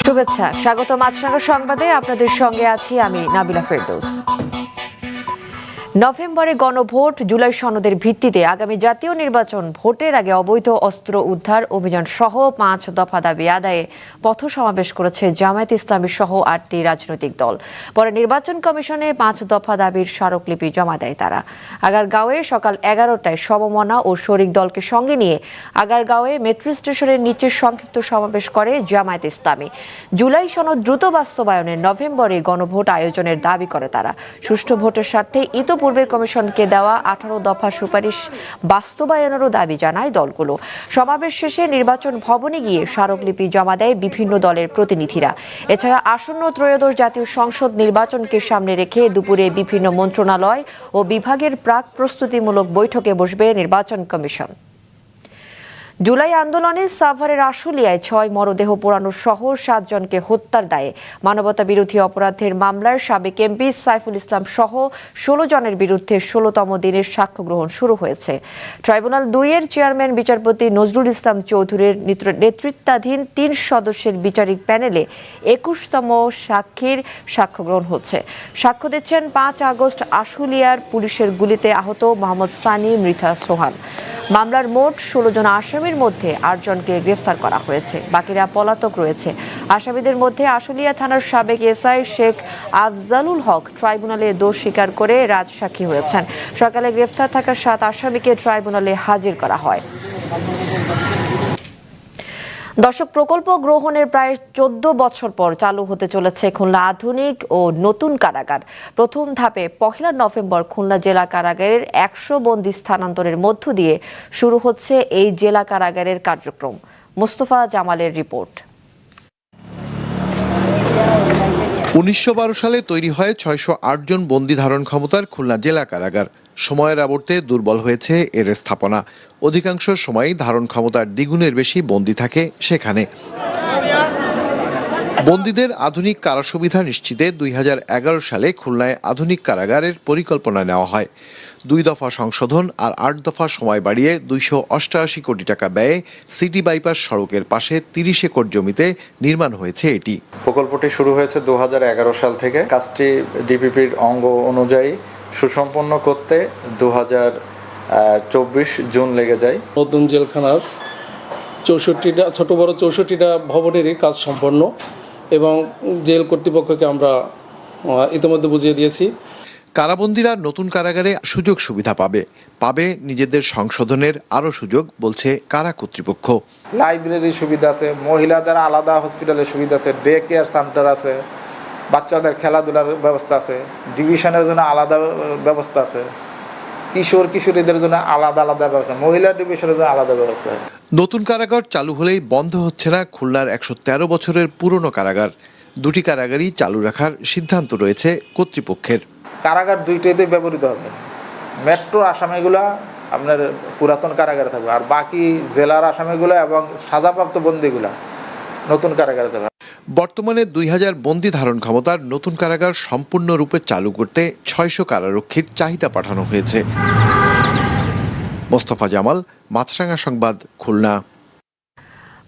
শুভেচ্ছা। স্বাগত মাছরাঙ্গা সংবাদে। আপনাদের সঙ্গে আছি আমি নাবিলা ফেরদৌস। নভেম্বরে গণভোট, জুলাই সনদের ভিত্তিতে আগামী জাতীয় নির্বাচন ভোটের আগে অবৈধ অস্ত্র উদ্ধার অভিযান সহ পাঁচ দফা দাবি আদায়ে পথ সমাবেশ করেছে জামায়াত ইসলামী সহ আটটি রাজনৈতিক দল। পরে নির্বাচন কমিশনে পাঁচ দফা দাবির স্মারকলিপি জমা দেয় তারা। আগারগাঁওয়ে সকাল এগারোটায় সমমনা ও শরিক দলকে সঙ্গে নিয়ে আগারগাঁওয়ে মেট্রো স্টেশনের নিচে সংক্ষিপ্ত সমাবেশ করে জামায়াত ইসলামী। জুলাই সনদ দ্রুত বাস্তবায়নে নভেম্বরে গণভোট আয়োজনের দাবি করে তারা। সুষ্ঠু ভোটের স্বার্থে ইতোপূর্বে কমিশনকে দেওয়া আঠারো দফা সুপারিশ বাস্তবায়নেরও দাবি জানায় দলগুলো। সমাবেশ শেষে নির্বাচন ভবনে গিয়ে স্মারকলিপি জমা দেয় বিভিন্ন দলের প্রতিনিধিরা। এছাড়া আসন্ন ত্রয়োদশ জাতীয় সংসদ নির্বাচনকে সামনে রেখে দুপুরে বিভিন্ন মন্ত্রণালয় ও বিভাগের প্রাক প্রস্তুতিমূলক বৈঠকে বসবে নির্বাচন কমিশন। জুলাই আন্দোলনে সাভারের আশুলিয়ায় ছয় মরদেহ পোড়ানো সহ সাতজনকে হত্যার দায়ে। মানবতা বিরোধী অপরাধের মামলার সাবেক এমপি সাইফুল ইসলাম সহ ষোলো জনের বিরুদ্ধে ষোলোতম দিনের সাক্ষ্য গ্রহণ শুরু হয়েছে। ট্রাইব্যুনাল দুইয়ের চেয়ারম্যান বিচারপতি নজরুল ইসলাম চৌধুরীর নেতৃত্বাধীন তিন সদস্যের বিচারিক প্যানেলে একুশতম সাক্ষীর সাক্ষ্য গ্রহণ হচ্ছে। সাক্ষ্য দিচ্ছেন পাঁচ আগস্ট আশুলিয়ার পুলিশের গুলিতে আহত মোহাম্মদ সানি মৃথা সোহান। মামলার মোট ষোলো জন আসামির মধ্যে আটজনকে গ্রেফতার করা হয়েছে। বাকিরা পলাতক রয়েছে। আসামিদের মধ্যে আশুলিয়া থানার সাবেক এসআই শেখ আফজালুল হক ট্রাইব্যুনালে দোষ স্বীকার করে রাজসাক্ষী হয়েছেন। সকালে গ্রেফতার থাকা সাত আসামিকে ট্রাইব্যুনালে হাজির করা হয়। দর্শক, প্রকল্প গ্রহণের প্রায় চোদ্দ বছর পর চালু হতে চলেছে খুলনা আধুনিক ও নতুন কারাগার। প্রথম ধাপে পহেলা নভেম্বর খুলনা জেলা কারাগারের একশো বন্দি স্থানান্তরের মধ্য দিয়ে শুরু হচ্ছে এই জেলা কারাগারের কার্যক্রম। মোস্তফা জামালের রিপোর্ট। উনিশশো বারো সালে তৈরি হয় ছয়শো জন বন্দি ধারণ ক্ষমতার খুলনা জেলা কারাগার। সময়ের আবর্তে দুর্বল হয়েছে এর স্থাপনা। অধিকাংশ সময়ই ধারণ ক্ষমতার দ্বিগুণের বেশি বন্দি থাকে সেখানে। বন্দীদের আধুনিক কারা সুবিধা নিশ্চিতে দুই হাজার এগারো সালে খুলনায় আধুনিক কারাগারের পরিকল্পনা নেওয়া হয়। দুই দফা সংশোধন আর আট দফা সময় বাড়িয়ে দুইশো অষ্টআশি কোটি টাকা ব্যয়ে সিটি বাইপাস সড়কের পাশে তিরিশ একর জমিতে নির্মাণ হয়েছে এটি। প্রকল্পটি শুরু হয়েছে দু হাজার এগারো সাল থেকে। কাজটি ডিপিপির অঙ্গ অনুযায়ী সুসম্পন্ন করতে দু চব্বিশ জুন লেগে যায়। নতুন জেলখানার চৌষট্টিটা ছোট বড় চৌষট্টিটা ভবনেরই কাজ সম্পন্ন এবং জেল কর্তৃপক্ষকে আমরা ইতিমধ্যে বুঝিয়ে দিয়েছি। কারাবন্দীরা নতুন কারাগারে সুযোগ সুবিধা পাবে। পাবে নিজেদের সংশোধনের আরও সুযোগ বলছে কারা কর্তৃপক্ষ। লাইব্রেরির সুবিধা আছে মহিলাদের আলাদা হসপিটালের সুবিধা আছে ডে কেয়ার সেন্টার আছে বাচ্চাদের খেলাধুলার ব্যবস্থা আছে ডিভিশনের জন্য আলাদা ব্যবস্থা আছে কিশোর কিশোরীদের জন্য আলাদা আলাদা ব্যবস্থা মহিলা ডিভিশনের জন্য আলাদা ব্যবস্থা নতুন কারাগার চালু হলেই বন্ধ হচ্ছে না খুলনার একশো তেরো বছরের পুরনো কারাগার। দুটি কারাগারই চালু রাখার সিদ্ধান্ত রয়েছে কর্তৃপক্ষের। কারাগার দুইটাইতে ব্যবহৃত হবে। মেট্রো আসামিগুলা আপনার পুরাতন কারাগারে থাকবে আর বাকি জেলার আসামিগুলা এবং সাজাপ্রাপ্ত বন্দিগুলা নতুন কারাগারে থাকবে। বর্তমানে দুই হাজার বন্দি ধারণ ক্ষমতার নতুন কারাগার সম্পূর্ণরূপে চালু করতে ছয়শো কারারক্ষীর চাহিদা পাঠানো হয়েছে। মোস্তফা জামাল, মাছরাঙা সংবাদ, খুলনা।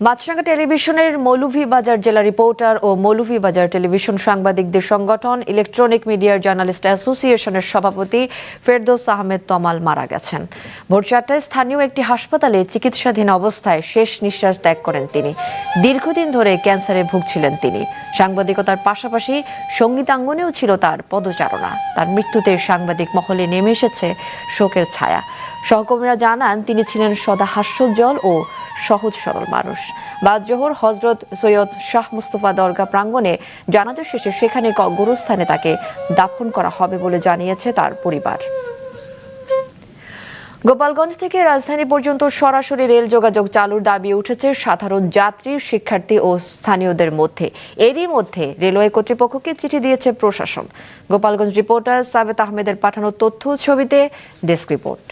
মাছরাঙ্গা টেলিভিশনের মৌলভীবাজার জেলা রিপোর্টার ও মৌলভীবাজার টেলিভিশন সাংবাদিকদের সংগঠন, ইলেকট্রনিক মিডিয়ার জার্নালিস্ট অ্যাসোসিয়েশনের সভাপতি ফেরদৌস আহমেদ তমাল মারা গেছেন। ভোর চারটায় স্থানীয় একটি হাসপাতালে চিকিৎসাধীন অবস্থায় শেষ নিঃশ্বাস ত্যাগ করেন তিনি। দীর্ঘদিন ধরে ক্যান্সারে ভুগছিলেন তিনি। সাংবাদিকতার পাশাপাশি সঙ্গীতাঙ্গনেও ছিল তার পদচারণা। তার মৃত্যুতে সাংবাদিক মহলে নেমে এসেছে শোকের ছায়া। সহকর্মীরা জানান, তিনি ছিলেন সদা হাস্যোজ্জ্বল ও সহজ সরল মানুষ। বাদ জোহর হজরত সৈয়দ শাহ মুস্তফা দরগা প্রাঙ্গণে জানাজা শেষে সেখানে গুরুস্থানে তাকে দাফন করা হবে বলে জানিয়েছে তার পরিবার। গোপালগঞ্জ থেকে রাজধানী পর্যন্ত সরাসরি রেল যোগাযোগ চালুর দাবি উঠেছে সাধারণ যাত্রী, শিক্ষার্থী ও স্থানীয়দের মধ্যে। এরই মধ্যে রেলওয়ে কর্তৃপক্ষকে চিঠি দিয়েছে প্রশাসন। গোপালগঞ্জ রিপোর্টার সাবেত আহমেদের পাঠানো তথ্য ছবিতে ডেস্ক রিপোর্ট।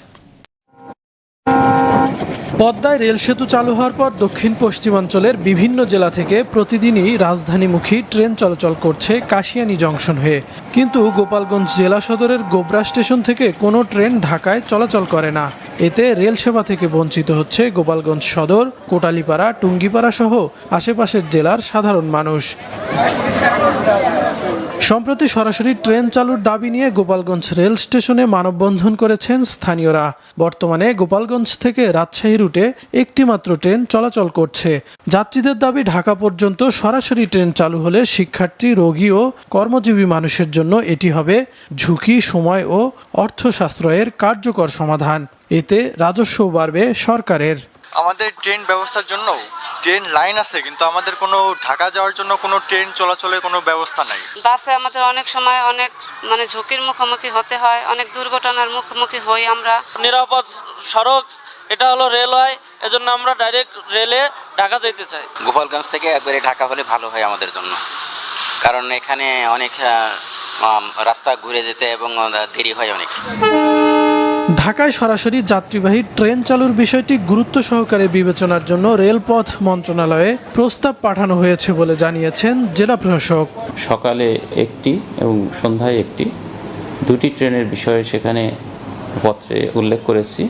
পদ্মায় রেল সেতু চালু হওয়ার পর দক্ষিণ পশ্চিমাঞ্চলের বিভিন্ন জেলা থেকে প্রতিদিনই রাজধানীমুখী ট্রেন চলাচল করছে কাশিয়ানী জংশন হয়ে। কিন্তু গোপালগঞ্জ জেলা সদরের গোবরা স্টেশন থেকে কোনো ট্রেন ঢাকায় চলাচল করে না। এতে রেল সেবা থেকে বঞ্চিত হচ্ছে গোপালগঞ্জ সদর, কোটালীপাড়া, টুঙ্গিপাড়া সহ আশেপাশের জেলার সাধারণ মানুষ। সম্প্রতি সরাসরি ট্রেন চালুর দাবি নিয়ে গোপালগঞ্জ রেল স্টেশনে মানববন্ধন করেছেন স্থানীয়রা। বর্তমানে গোপালগঞ্জ থেকে রাজশাহী রুটে একটি মাত্র ট্রেন চলাচল করছে। যাত্রীদের দাবি, ঢাকা পর্যন্ত সরাসরি ট্রেন চালু হলে শিক্ষার্থী, রোগী ও কর্মজীবী মানুষের জন্য এটি হবে ঝুঁকি, সময় ও অর্থ সাশ্রয়ের কার্যকর সমাধান। এতে রাজস্ব বাড়বে সরকারের। আমাদের ট্রেন ব্যবস্থার জন্য ট্রেন লাইন আছে কিন্তু আমাদের কোনো ঢাকা যাওয়ার জন্য কোনো ট্রেন চলাচলের কোনো ব্যবস্থা নাই। বাসে আমাদের অনেক সময় অনেক মানে ঝুঁকির মুখোমুখি হতে হয় অনেক দুর্ঘটনার মুখোমুখি হই আমরা। নিরাপদ সড়ক এটা হলো রেলওয়ে এজন্য আমরা ডাইরেক্ট রেলে ঢাকা যেতে চাই। গোপালগঞ্জ থেকে একবারে ঢাকা হলে ভালো হয় আমাদের জন্য। কারণ এখানে অনেক রাস্তা ঘুরে যেতে এবং দেরি হয় অনেক। ঢাকায় সরাসরি যাত্রীবাহী ট্রেন চালুর বিষয়টি গুরুত্ব সহকারে বিবেচনার জন্য রেলপথ মন্ত্রণালয়ে প্রস্তাব পাঠানো হয়েছে বলে জানিয়েছেন জেলা প্রশাসক। সকালে একটি এবং সন্ধ্যায় একটি, দুটি ট্রেনের বিষয়ে সেখানে পত্রে উল্লেখ করেছি।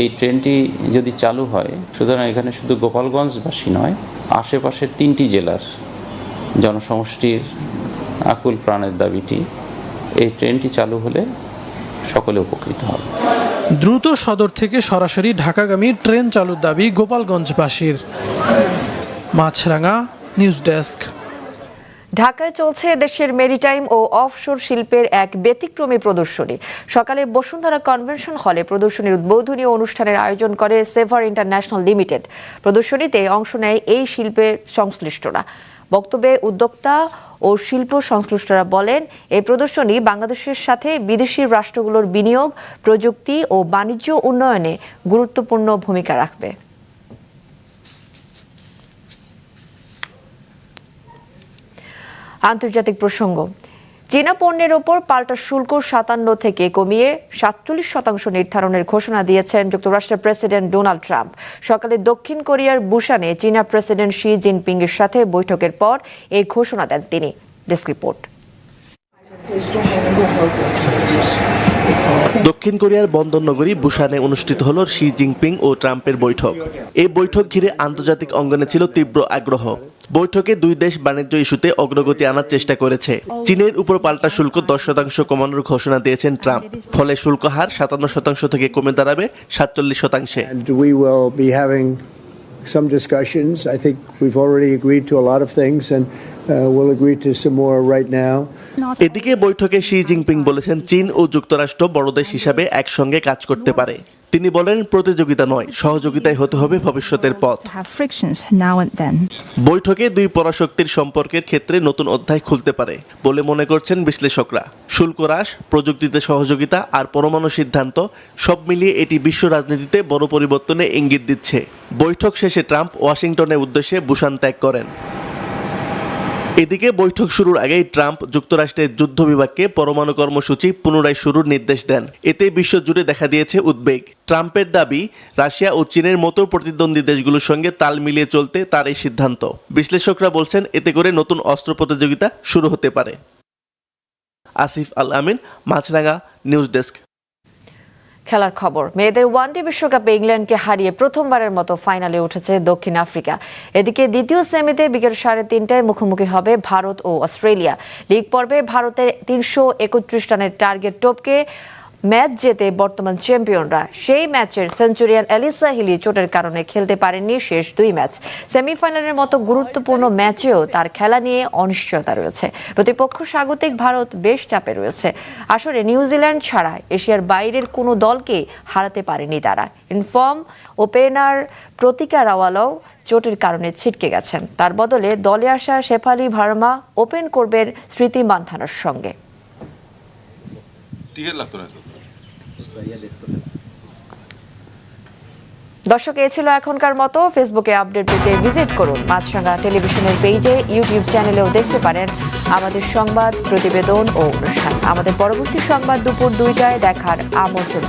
এই ট্রেনটি যদি চালু হয়, সুতরাং এখানে শুধু গোপালগঞ্জবাসী নয়, আশেপাশের তিনটি জেলার জনসমষ্টির আকুল প্রাণের দাবিটি, এই ট্রেনটি চালু হলে সকলে উপকৃত হবে। দ্রুত সদর থেকে সরাসরি ঢাকাগামী ট্রেন চালুর দাবি গোপালগঞ্জবাসীর। মাছরাঙা নিউজ ডেস্ক। ঢাকায় চলছে দেশের মেরিটাইম ও অফশোর শিল্পের এক ব্যতিক্রমী প্রদর্শনী। সকালে বসুন্ধরা কনভেনশন হলে প্রদর্শনীর উদ্বোধনী অনুষ্ঠানের আয়োজন করে সেভার ইন্টারন্যাশনাল লিমিটেড। প্রদর্শনীতে অংশ নেয় এই শিল্পের সংশ্লিষ্টরা। বক্তব্যে উদ্যোক্তা ও শিল্প সংশ্লিষ্টরা বলেন, এই প্রদর্শনী বাংলাদেশের সাথে বিদেশি রাষ্ট্রগুলোর বিনিয়োগ, প্রযুক্তি ও বাণিজ্য উন্নয়নে গুরুত্বপূর্ণ ভূমিকা রাখবে। আন্তর্জাতিক প্রসঙ্গ চীনা পণ্যের ওপর পাল্টা শুল্ক সাতান্ন থেকে কমিয়ে সাতচল্লিশ শতাংশ নির্ধারণের ঘোষণা দিয়েছেন যুক্তরাষ্ট্রের প্রেসিডেন্ট ডোনাল্ড ট্রাম্প। সকালে দক্ষিণ কোরিয়ার বুসানে চীনা প্রেসিডেন্ট শি জিনপিং এর সাথে বৈঠকের পর এই ঘোষণা দেন তিনি। Desk report. দক্ষিণ কোরিয়ার বন্দর নগরী বুসানে অনুষ্ঠিত হল শি জিনপিং ও ট্রাম্পের বৈঠক। এই বৈঠক ঘিরে আন্তর্জাতিক অঙ্গনে ছিল তীব্র আগ্রহ। বৈঠকে দুই দেশ বাণিজ্য ইস্যুতে অগ্রগতি আনার চেষ্টা করেছে চীনের উপর পাল্টা শুল্ক দশ শতাংশ কমানোর ঘোষণা দিয়েছেন ট্রাম্প ফলে শুল্ক হার সাতান্ন শতাংশ থেকে কমে দাঁড়াবে সাতচল্লিশ শতাংশে Some discussions. I think we've already agreed to a lot of things and uh, we'll agree to some more right now. এদিকে বৈঠকে শি জিনপিং বলেছেন চীন ও যুক্তরাষ্ট্র বড় দেশ হিসাবে একসঙ্গে কাজ করতে পারে। তিনি বলেন, প্রতিযোগিতা নয় সহযোগিতায় হতে হবে ভবিষ্যতের পথ. বৈঠকে দুই পরাশক্তির সম্পর্কের ক্ষেত্রে নতুন অধ্যায় খুলতে পারে বলে মনে করছেন বিশ্লেষকরা। শুল্ক হ্রাস, প্রযুক্তিতে সহযোগিতা আর পরমাণু সিদ্ধান্ত সব মিলিয়ে এটি বিশ্ব রাজনীতিতে বড় পরিবর্তনে ইঙ্গিত দিচ্ছে। বৈঠক শেষে ট্রাম্প ওয়াশিংটনের উদ্দেশ্যে বুসান ত্যাগ করেন। এদিকে বৈঠক শুরুর আগেই ট্রাম্প যুক্তরাষ্ট্রের যুদ্ধ বিভাগকে পরমাণু কর্মসূচি পুনরায় শুরুর নির্দেশ দেন। এতে বিশ্বজুড়ে দেখা দিয়েছে উদ্বেগ। ট্রাম্পের দাবি, রাশিয়া ও চীনের মতো প্রতিদ্বন্দ্বী দেশগুলোর সঙ্গে তাল মিলিয়ে চলতে তার এই সিদ্ধান্ত। বিশ্লেষকরা বলছেন, এতে করে নতুন অস্ত্র প্রতিযোগিতা শুরু হতে পারে। Asif Al Amin Maasranga news desk. খেলার খবর। মেয়েদের ওয়ানডে বিশ্বকাপে ইংল্যান্ডকে হারিয়ে প্রথমবারের মতো ফাইনালে উঠেছে দক্ষিণ আফ্রিকা। এদিকে দ্বিতীয় সেমিতে বিকেল সাড়ে তিনটায় মুখোমুখি হবে ভারত ও অস্ট্রেলিয়া। লিগ পর্বে ভারতের তিনশো একত্রিশ রানের টার্গেট টপকে ম্যাচ জেতে বর্তমান চ্যাম্পিয়নরা, সেই ম্যাচের সেঞ্চুরিয়ান এলিসা হিলি চোটের কারণে খেলতে পারেননি শেষ দুই ম্যাচ। সেমিফাইনালের মতো গুরুত্বপূর্ণ ম্যাচেও তার খেলা নিয়ে অনিশ্চয়তা রয়েছে। প্রতিপক্ষ স্বাগতিক ভারত বেশ চাপে রয়েছে। আসলে নিউজিল্যান্ড ছাড়া এশিয়ার বাইরের কোনো দলকে হারাতে পারেনি তারা। ইনফর্ম, ওপেনার প্রতিকা রাওয়ালাও চোটের কারণে ছিটকে গেছেন। তার বদলে দলে আসা শেফালি ভার্মা ওপেন করবেন স্মৃতি মান্থানার সঙ্গে। দর্শক, এ ছিল এখনকার মতো। ফেসবুকে আপডেট পেতে ভিজিট করুন। মাছরাঙা টেলিভিশনের পেজে, ইউটিউব চ্যানেলেও দেখতে পারেন আমাদের সংবাদ, প্রতিবেদন ও অনুষ্ঠান। আমাদের পরবর্তী সংবাদ দুপুর দুইটায় দেখার আমন্ত্রণ